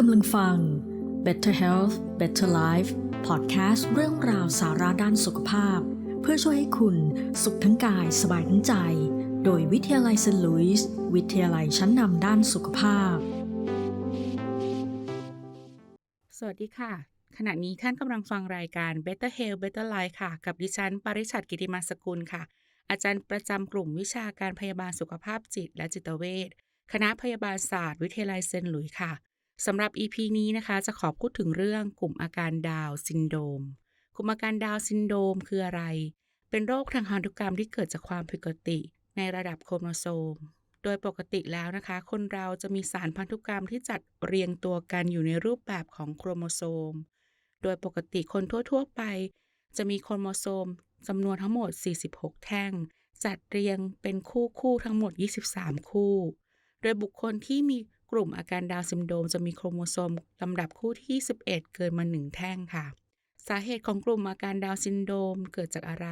กำลังฟัง Better Health Better Life พอดแคสต์เรื่องราวสาระด้านสุขภาพ เพื่อช่วยให้คุณสุขทั้งกายสบายทั้งใจ โดยวิทยาลัยเซนต์หลุยส์วิทยาลัยชั้นนำด้านสุขภาพ สวัสดีค่ะ ขณะนี้ท่านกำลังฟังรายการ Better Health Better Life ค่ะ กับดิฉัน ปริชัดกิติมาสกุลค่ะ อาจารย์ประจำกลุ่มวิชาการพยาบาลสุขภาพจิตและจิตเวชคณะพยาบาลศาสตร์ วิทยาลัยเซนต์หลุยส์ค่ะ สำหรับ EP นี้นะคะจะขอพูดถึงเรื่องกลุ่มอาการดาวซินโดมกลุ่มอาการดาวซินโดมคืออะไร เป็นโรคทางพันธุกรรมที่เกิดจากความผิดปกติในระดับโครโมโซม โดยปกติแล้วนะคะ คนเราจะมีสารพันธุกรรมที่จัดเรียงตัวกันอยู่ในรูปแบบของโครโมโซม โดยปกติคนทั่ว ๆ ไป จะมีโครโมโซมจำนวนทั้งหมด 46 แท่ง จัดเรียงเป็นคู่คู่ทั้งหมด 23 คู่ โดยบุคคลที่มี กลุ่มอาการดาวซินโดมจะมีโครโมโซมลำดับคู่ที่21เกินมา 1 แท่งค่ะ สาเหตุของกลุ่มอาการดาวซินโดมเกิดจากอะไร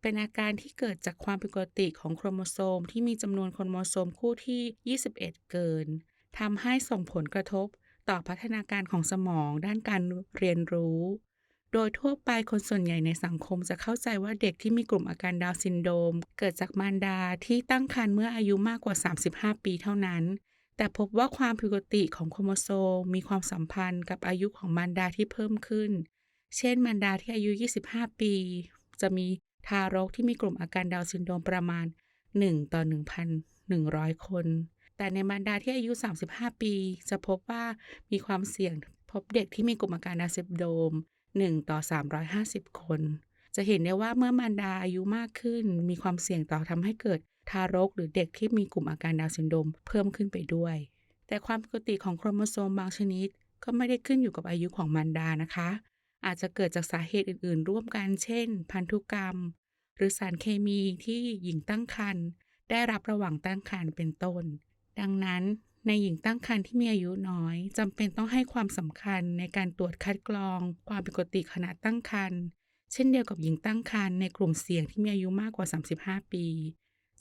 เป็นอาการที่เกิดจากความผิดปกติของโครโมโซมที่มีจำนวนโครโมโซมคู่ที่ 21 เกินทำให้ส่งผลกระทบต่อพัฒนาการของสมองด้านการเรียนรู้ โดยทั่วไปคนส่วนใหญ่ในสังคมจะเข้าใจว่าเด็กที่มีกลุ่มอาการดาวซินโดม เกิดจากมารดาที่ตั้งครรภ์เมื่ออายุมากกว่า 35 ปีเท่านั้น แต่พบว่าความผิดปกติของโครโมโซมมีความสัมพันธ์กับอายุของมารดาที่เพิ่มขึ้น เช่น มารดาที่อายุ 25 ปี จะมีทารกที่มีกลุ่มอาการดาวซินโดรมประมาณ 1 ต่อ 1,100 คน แต่ในมารดาที่อายุ 35 ปี จะพบว่ามีความเสี่ยงพบเด็กที่มีกลุ่มอาการดาวซินโดรม1 ต่อ 350 คน จะเห็นได้ว่าเมื่อมารดาอายุมากขึ้น มีความเสี่ยงต่อทำให้เกิด ทารกหรือเด็กที่มีกลุ่มอาการดาวซินโดมเพิ่มขึ้นไปด้วย แต่ความปกติของโครโมโซมบางชนิด ก็ไม่ได้ขึ้นอยู่กับอายุของมารดานะคะ อาจจะเกิดจากสาเหตุอื่น ๆ ร่วมกันเช่น พันธุกรรม หรือสารเคมีที่หญิงตั้งครรภ์ได้รับระหว่างตั้งครรภ์เป็นต้น ดังนั้นในหญิงตั้งครรภ์ที่มีอายุน้อยจำเป็นต้องให้ความสำคัญในการตรวจคัดกรอง ความผิดปกติขณะตั้งครรภ์เช่นเดียวกับหญิงตั้งครรภ์ในกลุ่มเสี่ยงที่มีอายุมากกว่า 35 ปี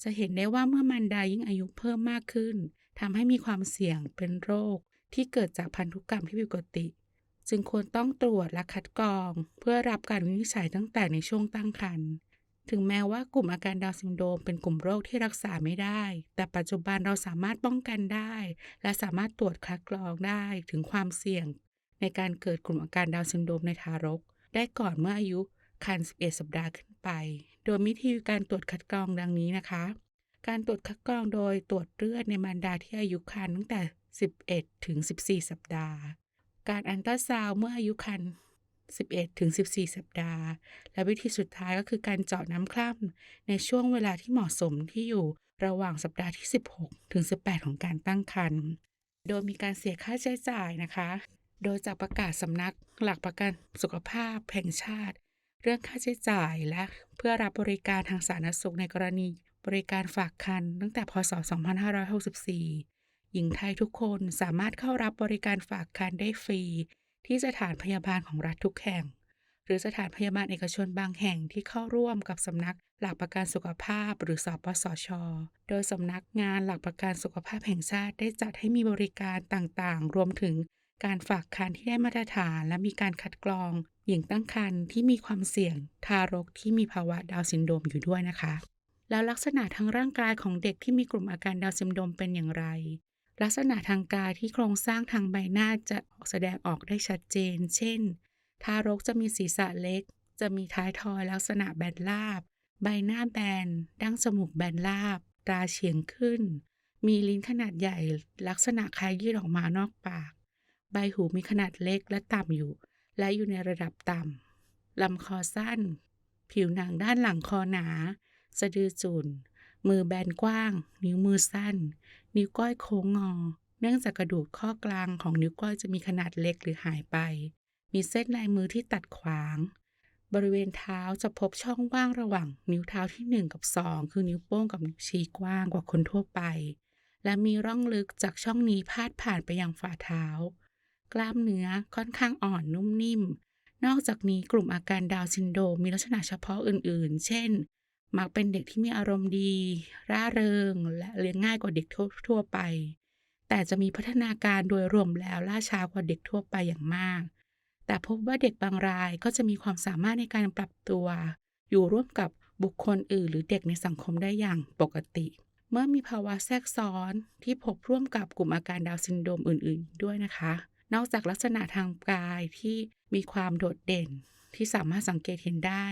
จะเห็นได้ว่าเมื่อมารดายิ่งอายุเพิ่มมากขึ้นทำให้มีความเสี่ยงเป็นโรค ที่เกิดจากพันธุกรรมที่ผิดปกติ จึงควรต้องตรวจและคัดกรอง เพื่อรับการวินิจฉัยตั้งแต่ในช่วงตั้งครรภ์ถึงแม้ว่ากลุ่มอาการดาวซินโดรมเป็นกลุ่มโรคที่รักษาไม่ได้ แต่ปัจจุบันเราสามารถป้องกันได้ และสามารถตรวจคัดกรองได้ถึงความเสี่ยง ในการเกิดกลุ่มอาการดาวซินโดรมในทารก ได้ก่อนเมื่ออายุครรภ์11 สัปดาห์ขึ้น ไป โดยวิธีการตรวจคัดกรองดังนี้นะคะ การตรวจคัดกรองโดยตรวจเลือดในมารดาที่อายุครรภ์ตั้งแต่ 11 ถึง 14 สัปดาห์ การอันตราซาวเมื่ออายุครรภ์11 ถึง 14 สัปดาห์ และวิธีสุดท้ายก็คือการเจาะน้ำคร่ำในช่วงเวลาที่เหมาะสมที่อยู่ระหว่างสัปดาห์ที่ 16 ถึง 18 ของการตั้งครรภ์ โดยมีการเสียค่าใช้จ่ายนะคะ โดยจากประกาศสำนักหลักประกันสุขภาพแห่งชาติ เรื่องค่าใช้จ่ายและเพื่อรับบริการทางสาธารณสุขในกรณีบริการฝากคันตั้งแต่พศ 2564 หญิงไทยทุกคนสามารถเข้ารับบริการฝากคันได้ฟรี ที่สถานพยาบาลของรัฐทุกแห่ง หรือสถานพยาบาลเอกชนบางแห่งที่เข้าร่วมกับสำนักหลักประกันสุขภาพหรือสปสช โดยสำนักงานหลักประกันสุขภาพแห่งชาติได้จัดให้มีบริการต่างๆ รวมถึงการฝากคันที่ได้มาตรฐานและมีการคัดกรอง หญิงตั้งครรภ์ที่มีความเสี่ยงทารกที่มีภาวะดาวซินโดรมอยู่ด้วยนะคะ แล้วลักษณะทางร่างกายของเด็กที่มีกลุ่มอาการดาวซินโดรมเป็นอย่างไร ลักษณะทางกายที่โครงสร้างทางใบหน้าจะแสดงออกได้ชัดเจน เช่น ทารกจะมีศีรษะเล็ก จะมีท้ายทอยลักษณะแบนราบ ใบหน้าแบน ดั้งจมูกแบนราบ ตาเฉียงขึ้น มีลิ้นขนาดใหญ่ ลักษณะคล้ายยืดออกมานอกปาก ใบหูมีขนาดเล็กและต่ำอยู่ และอยู่ในระดับต่ำลำคอสั้น ผิวหนังด้านหลังคอหนา สะดือจุนมือแบนกว้าง นิ้วมือสั้น นิ้วก้อยโค้งงอ เนื่องจากกระดูกข้อกลางของนิ้วก้อยจะมีขนาดเล็กหรือหายไป มีเส้นลายมือที่ตัดขวาง บริเวณเท้าจะพบช่องว่างระหว่าง นิ้วเท้าที่ 1 กับ 2 คือนิ้วโป้งกับนิ้วชี้กว้างกว่าคนทั่วไป และมีร่องลึกจากช่องนี้พาดผ่านไปยังฝ่าเท้า กล้ามเนื้อค่อนข้างอ่อนนุ่มนิ่ม นอกจากนี้กลุ่มอาการดาวซินโดมมีลักษณะเฉพาะอื่น ๆ เช่น มักเป็นเด็กที่มีอารมณ์ดี ร่าเริง และเลี้ยงง่ายกว่าเด็กทั่วไป แต่จะมีพัฒนาการโดยรวมแล้วล่าช้ากว่าเด็กทั่วไปอย่างมาก แต่พบว่าเด็กบางรายก็จะมีความสามารถในการปรับตัว อยู่ร่วมกับบุคคลอื่น หรือเด็กในสังคมได้อย่างปกติเมื่อมีภาวะแทรกซ้อนที่พบร่วมกับกลุ่มอาการดาวซินโดรมอื่น ๆ ด้วยนะคะ นอกจากลักษณะทางกายที่มีความโดดเด่นที่สามารถสังเกตเห็นได้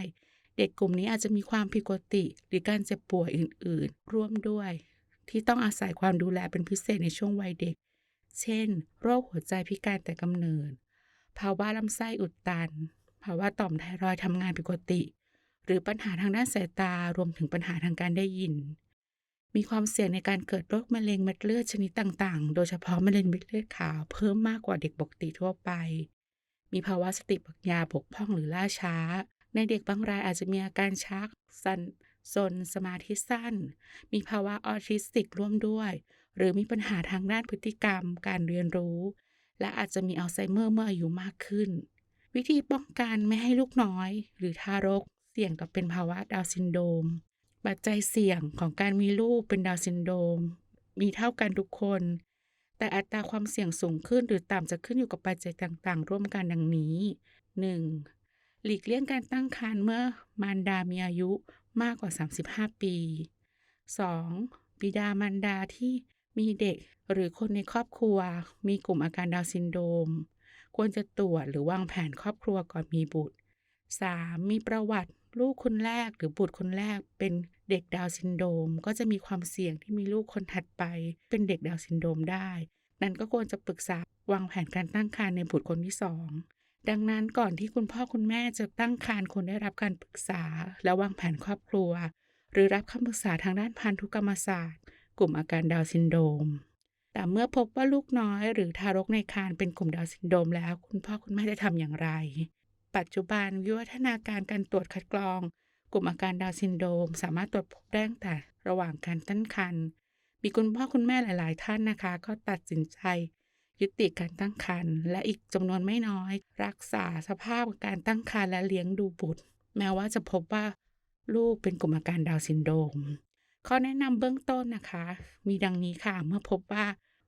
เด็กกลุ่มนี้อาจจะมีความผิดปกติ หรือการเจ็บป่วยอื่น ๆ ร่วมด้วย ที่ต้องอาศัยความดูแลเป็นพิเศษในช่วงวัยเด็ก เช่น โรคหัวใจพิการแต่กำเนิด ภาวะลำไส้อุดตัน ภาวะต่อมไทรอยทำงานผิดปกติ หรือปัญหาทางด้านสายตารวมถึงปัญหาทางการได้ยิน มีความเสี่ยงในการเกิดโรคมะเร็งเม็ดเลือดชนิดต่างๆ โดยเฉพาะมะเร็งเม็ดเลือดขาวเพิ่มมากกว่าเด็กปกติทั่วไป มีภาวะสติปัญญาบกพร่องหรือล่าช้า ในเด็กบางรายอาจจะมีอาการชัก สันซนสมาธิสั้น มีภาวะออทิสติกร่วมด้วย หรือมีปัญหาทางด้านพฤติกรรม การเรียนรู้ และอาจจะมีอัลไซเมอร์เมื่ออายุมากขึ้น วิธีป้องกันไม่ให้ลูกน้อย หรือทารกเสี่ยงต่อเป็นภาวะดาวซินโดม ปัจจัยเสี่ยงของการมีลูกเป็นดาวซินโดรมมีเท่ากันทุกคน แต่อัตราความเสี่ยงสูงขึ้นหรือต่ำจะขึ้นอยู่กับปัจจัยต่างๆ ร่วมกันดังนี้ 1. หลีกเลี่ยงการตั้งครรภ์เมื่อมารดามีอายุมากกว่า 35 ปี 2. บิดามารดาที่มีเด็กหรือคนในครอบครัว มีกลุ่มอาการดาวซินโดรมควรจะตรวจหรือวางแผนครอบครัวก่อนมีบุตร 3. มีประวัติ ลูกคนแรกหรือบุตรคนแรกเป็นเด็กดาวซินโดม ก็จะมีความเสี่ยงที่มีลูกคนถัดไป เป็นเด็กดาวซินโดมได้ นั้นก็ควรจะปรึกษาวางแผนการตั้งครรภ์ในบุตรคนที่สองดังนั้นก่อนที่คุณพ่อคุณแม่จะตั้งครรภ์ควรได้รับการปรึกษา และวางแผนครอบครัว หรือรับคำปรึกษาทางด้านพันธุกรรมศาสตร์ กลุ่มอาการดาวซินโดม แต่เมื่อพบว่าลูกน้อย หรือทารกในครรภ์เป็นกลุ่มดาวซินโดมแล้ว คุณพ่อคุณแม่จะทำอย่างไร ปัจจุบันวิวัฒนาการการตรวจคัดกรอง กลุ่มอาการดาวซินโดม สามารถตรวจพบได้ตั้งแต่ระหว่างการตั้งครรภ์มีคุณพ่อคุณแม่หลาย ๆ ท่านนะคะ ก็ตัดสินใจ ยุติการตั้งครรภ์และอีกจำนวนไม่น้อย รักษาสภาพการตั้งครรภ์และเลี้ยงดูบุตร แม้ว่าจะพบว่าลูกเป็นกลุ่มอาการดาวซินโดมข้อแนะนำเบื้องต้นนะคะ มีดังนี้ค่ะเมื่อพบว่า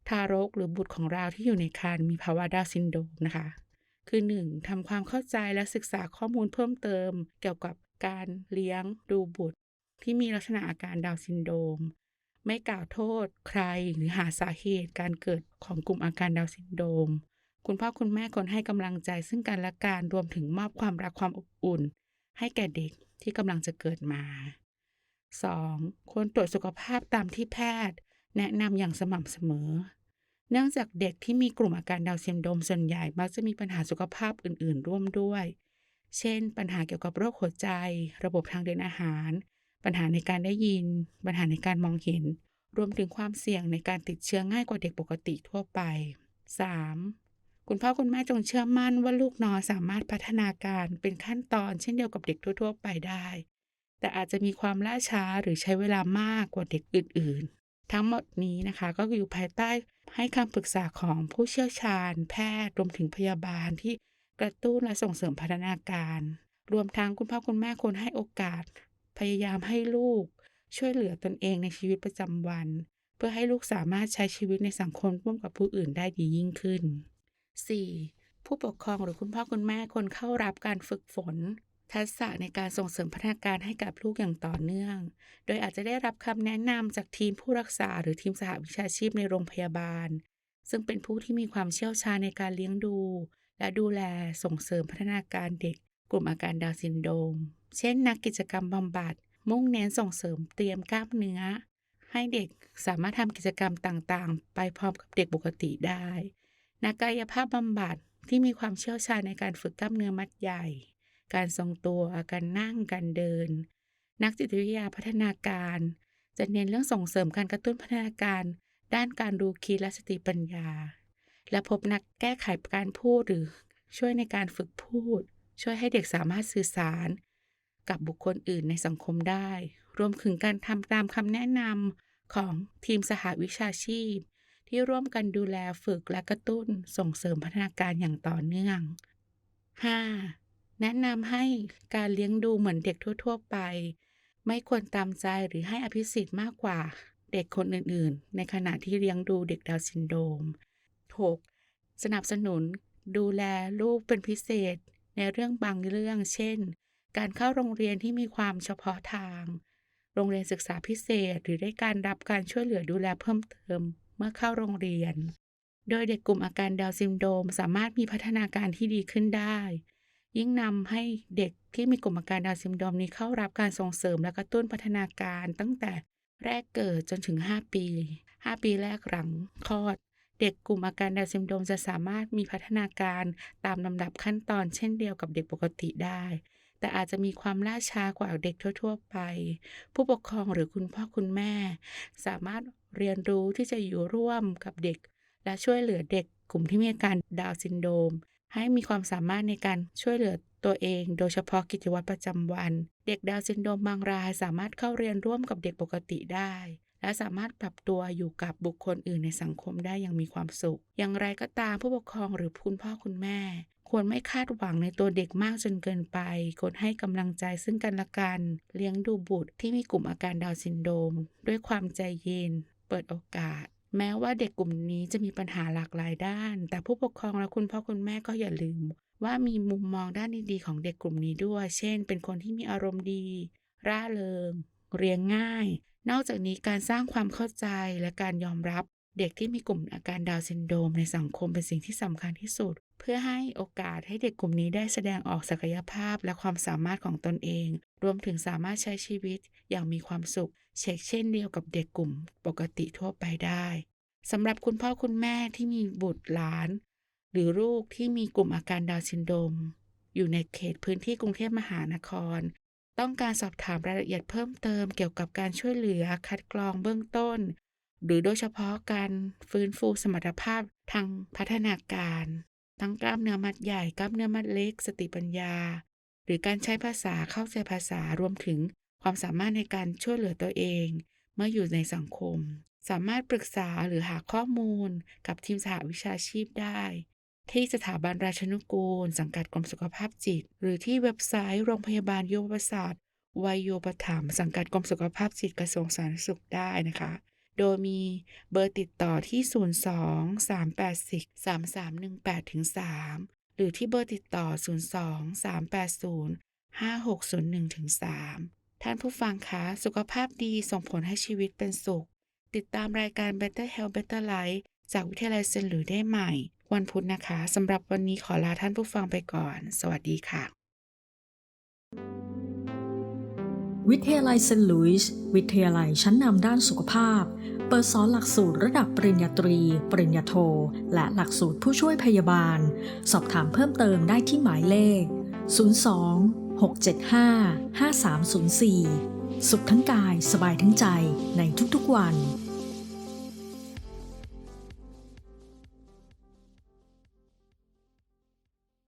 ทารกหรือบุตรของเราที่อยู่ในครรภ์มีภาวะดาวซินโดมนะคะ คือ 1. ทำความเข้าใจและศึกษาข้อมูลเพิ่มเติม เกี่ยวกับการเลี้ยงดูบุตร ที่มีลักษณะอาการดาวซินโดม ไม่กล่าวโทษใครหรือหาสาเหตุการเกิดของกลุ่มอาการดาวซินโดม คุณพ่อคุณแม่ควรให้กำลังใจซึ่งกันและกันรวมถึงมอบความรักความอบอุ่น ให้แก่เด็กที่กำลังจะเกิดมา 2. ควรตรวจสุขภาพตามที่แพทย์ แนะนำอย่างสม่ำเสมอ เนื่องจากเด็กที่มีกลุ่มอาการดาวน์ซินโดมส่วนใหญ่มักจะมีปัญหาสุขภาพอื่น ๆ ร่วมด้วย เช่น ปัญหาเกี่ยวกับโรคหัวใจ ระบบทางเดินอาหาร ปัญหาในการได้ยิน ปัญหาในการมองเห็น รวมถึงความเสี่ยงในการติดเชื้อง่ายกว่าเด็กปกติทั่วไป 3. คุณพ่อคุณแม่จงเชื่อมั่นว่าลูกน้อยสามารถพัฒนาการเป็นขั้นตอนเช่นเดียวกับเด็กทั่ว ๆ ไปได้ แต่อาจจะมีความล่าช้าหรือใช้เวลามากกว่าเด็กอื่น ๆ ทั้งหมดนี้นะคะก็อยู่ภายใต้ ให้คำปรึกษาของผู้เชี่ยวชาญ แพทย์รวมถึงพยาบาลที่กระตุ้นและส่งเสริมพัฒนาการ รวมทั้งคุณพ่อคุณแม่ควรให้โอกาส พยายามให้ลูก ช่วยเหลือตนเองในชีวิตประจำวัน เพื่อให้ลูกสามารถใช้ชีวิตในสังคมร่วมกับผู้อื่นได้ดียิ่งขึ้น 4. ผู้ปกครองหรือคุณพ่อคุณแม่ควรเข้ารับการฝึกฝน ทักษะในการส่งเสริมพัฒนาการให้กับลูกอย่างต่อเนื่อง โดยอาจจะได้รับคำแนะนำจากทีมผู้รักษาหรือทีมสหวิชาชีพในโรงพยาบาล ซึ่งเป็นผู้ที่มีความเชี่ยวชาญในการเลี้ยงดู และดูแลส่งเสริมพัฒนาการเด็ก กลุ่มอาการดาวซินโดม เช่น นักกิจกรรมบำบัด มุ่งเน้นส่งเสริมเตรียมกล้ามเนื้อ ให้เด็กสามารถทำกิจกรรมต่างๆ ไปพร้อมกับเด็กปกติได้ นักกายภาพบำบัดที่มีความเชี่ยวชาญในการฝึกกล้ามเนื้อมัดใหญ่ การทรงตัว การนั่ง การเดิน นักจิตวิทยาพัฒนาการ จะเน้นเรื่องส่งเสริมการกระตุ้นพัฒนาการ ด้านการรู้คิดและสติปัญญา และพบนักแก้ไขการพูดหรือช่วยในการฝึกพูด ช่วยให้เด็กสามารถสื่อสาร กับบุคคลอื่นในสังคมได้ รวมถึงการทำตามคำแนะนำของทีมสหวิชาชีพ ที่ร่วมกันดูแลฝึกและกระตุ้นส่งเสริมพัฒนาการอย่างต่อเนื่อง 5. แนะนำให้การเลี้ยงดูเหมือนเด็กทั่ว ๆ ไป ไม่ควรตามใจหรือให้อภิสิทธิ์มากกว่าเด็กคนอื่น ๆ ในขณะที่เลี้ยงดูเด็กดาวซินโดม 6. สนับสนุนดูแลลูกเป็นพิเศษ ในเรื่องบางเรื่อง เช่น การเข้าโรงเรียนที่มีความเฉพาะทาง โรงเรียนศึกษาพิเศษ หรือได้การรับการช่วยเหลือดูแลเพิ่มเติมเมื่อเข้าโรงเรียน โดยเด็กกลุ่มอาการดาวซินโดมสามารถมีพัฒนาการที่ดีขึ้นได้ ยิ่งนำให้เด็กที่มีกลุ่มอาการดาวซินโดรมนี้เข้ารับการส่งเสริมและกระตุ้นพัฒนาการตั้งแต่แรกเกิดจนถึง 5 ปี 5 ปีแรกหลังคลอด เด็กกลุ่มอาการดาวซินโดรมจะสามารถมีพัฒนาการตามลำดับขั้นตอนเช่นเดียวกับเด็กปกติได้ แต่อาจจะมีความล่าช้ากว่าเด็กทั่ว ๆ ไป ผู้ปกครองหรือคุณพ่อคุณแม่ สามารถเรียนรู้ที่จะอยู่ร่วมกับเด็ก และช่วยเหลือเด็กกลุ่มที่มีอาการดาวซินโดรม ให้มีความสามารถในการช่วยเหลือตัวเอง โดยเฉพาะกิจวัตรประจำวัน เด็กดาวซินโดรมบางรายสามารถเข้าเรียนร่วมกับเด็กปกติได้ และสามารถปรับตัวอยู่กับบุคคลอื่นในสังคมได้อย่างมีความสุข อย่างไรก็ตามผู้ปกครองหรือคุณพ่อคุณแม่ ควรไม่คาดหวังในตัวเด็กมากจนเกินไปควรให้กำลังใจซึ่งกันและกัน เลี้ยงดูบุตรที่มีกลุ่มอาการดาวซินโดรมด้วยความใจเย็น เปิดโอกาส แม้ว่าเด็กกลุ่มนี้จะมีปัญหาหลากหลายด้าน แต่ผู้ปกครองและคุณพ่อคุณแม่ก็อย่าลืม ว่ามีมุมมองด้านดีๆของเด็กกลุ่มนี้ด้วย เช่น เป็นคนที่มีอารมณ์ดี ร่าเริง เรียนง่าย นอกจากนี้การสร้างความเข้าใจและการยอมรับ เด็กที่มีกลุ่มอาการดาวซินโดมในสังคมเป็นสิ่งที่สำคัญที่สุด เพื่อให้โอกาสให้เด็กกลุ่มนี้ได้แสดงออกศักยภาพและความสามารถของตนเอง รวมถึงสามารถใช้ชีวิตอย่างมีความสุข เช่นเช่นเดียวกับเด็กกลุ่มปกติทั่วไปได้สำหรับคุณพ่อคุณแม่ที่มีบุตรหลาน หรือลูกที่มีกลุ่มอาการดาวซินโดมอยู่ในเขตพื้นที่กรุงเทพมหานคร ต้องการสอบถามรายละเอียดเพิ่มเติมเกี่ยวกับการช่วยเหลือคัดกรองเบื้องต้น หรือโดยเฉพาะการฟื้นฟูสมรรถภาพทางพัฒนาการ ทั้งกล้ามเนื้อมัดใหญ่กล้ามเนื้อมัดเล็ก สติปัญญา หรือการใช้ภาษาเข้าใจภาษารวมถึงความสามารถในการช่วยเหลือตัวเอง เมื่ออยู่ในสังคม สามารถปรึกษาหรือหาข้อมูลกับทีมสหวิชาชีพได้ ที่สถาบันราชนุกูล สังกัดกรมสุขภาพจิต หรือที่เว็บไซต์โรงพยาบาลโยประสาทวัยโยปถัมสังกัดกรมสุขภาพจิตกระทรวงสาธารณสุขได้นะคะ โดยมีเบอร์ติดต่อที่ 02 380 3318ถึง3หรือที่เบอร์ติดต่อ 02 380 5601ถึง3ท่านผู้ฟังคะสุขภาพดีส่งผลให้ชีวิตเป็นสุข ติดตามรายการ Better Health Better Life จากวิทยาลัยเซนหลุยส์ได้ใหม่ วันพุธนะคะสำหรับวันนี้ขอลาท่านผู้ฟังไปก่อน สวัสดีค่ะ วิทยาลัยเซนต์ลุยส์วิทยาลัยชั้นนำด้านสุขภาพ เปิดสอนหลักสูตรระดับปริญญาตรี ปริญญาโท และหลักสูตรผู้ช่วยพยาบาล สอบถามเพิ่มเติมได้ที่หมายเลข 02 675 5304 สุขทั้งกายสบายทั้งใจในทุกๆวัน